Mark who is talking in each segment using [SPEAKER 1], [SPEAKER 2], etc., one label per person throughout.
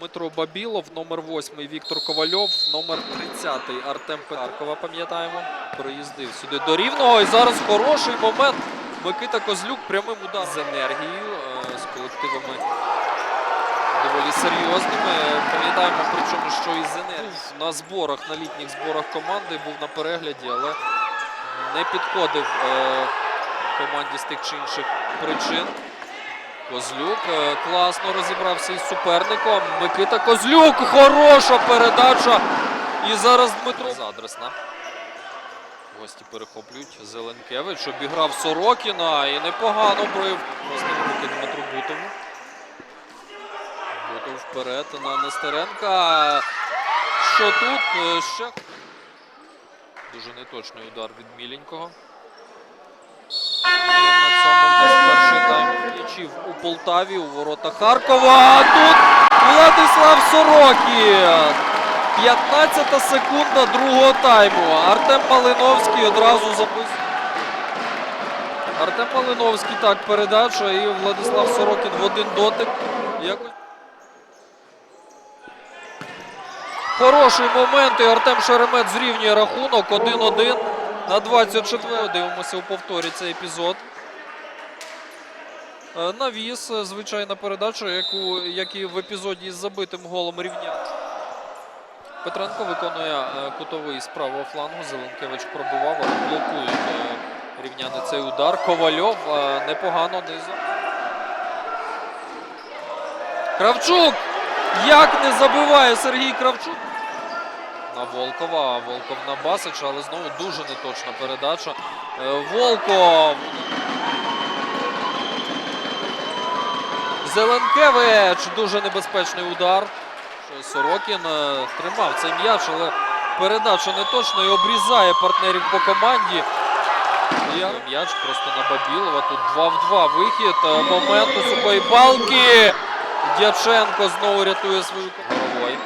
[SPEAKER 1] Дмитро Бабілов, номер 8 Віктор Ковальов, номер 30 Артем Петаркова, пам'ятаємо. Приїздив сюди до Рівного. І зараз хороший момент. Микита Козлюк прямим ударом з енергією, е, з колективами доволі серйозними. Пам'ятаємо, причому, що із енергією на зборах, на літніх зборах команди був на перегляді, але не підходив е, команді з тих чи інших причин. Козлюк е, класно розібрався із суперником. Микита Козлюк. Хороша передача. І зараз Дмитро Задресна. Гості перехоплюють. Зеленкевич обіграв Сорокіна і непогано брив. Просто руки Дмитру Бутову. Бутов вперед на Нестеренка. Що тут? Е, Ще дуже неточний удар від Міленького. Тайм м'ячів у Полтаві, у ворота Харкова. А тут Владислав Сорокін. 15 секунда другого тайму. Артем Малиновський одразу записує. Артем Малиновський так передача і Владислав Сорокін в один дотик. Хороший момент і Артем Шеремет зрівнює рахунок 1-1 на 24. Дивимося у повторі цей епізод. Е, Навіс, е, звичайна передача, яку, як і в епізоді з забитим голом рівня. Петренко виконує е, кутовий з правого флангу. Зеленкевич пробивав, але блокують е, рівняни цей удар. Ковальов непогано низом. Кравчук! Як не забиває Сергій Кравчук? На Волкова, Волков на Басича, але знову дуже неточна передача. Волков. Зеленкевич. Дуже небезпечний удар. Сорокін е, тримав цей м'яч, але передача неточна і обрізає партнерів по команді. М'яч просто на Бабілова. Тут 2 в 2 вихід. Е, Момент у сухої балки. Дяченко знову рятує свою Горовой.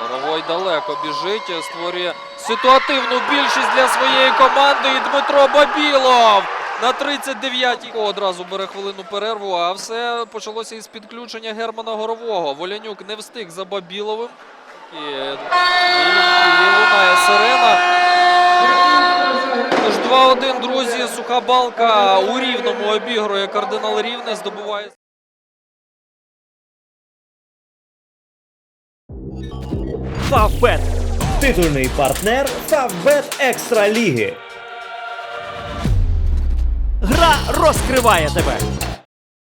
[SPEAKER 1] Горовой далеко біжить, створює ситуативну більшість для своєї команди. І Дмитро Бабілов на 39-й одразу бере хвилину перерву. А все почалося із підключення Германа Горового. Волянюк не встиг за Бабіловим. І, і, і лунає сирена. Тож 2-1, друзі. Суха балка у рівному обігрує кардинал Рівне. Здобуває.
[SPEAKER 2] Фавбет. Титульний партнер Фавбет Екстра Ліги. Гра розкриває тебе.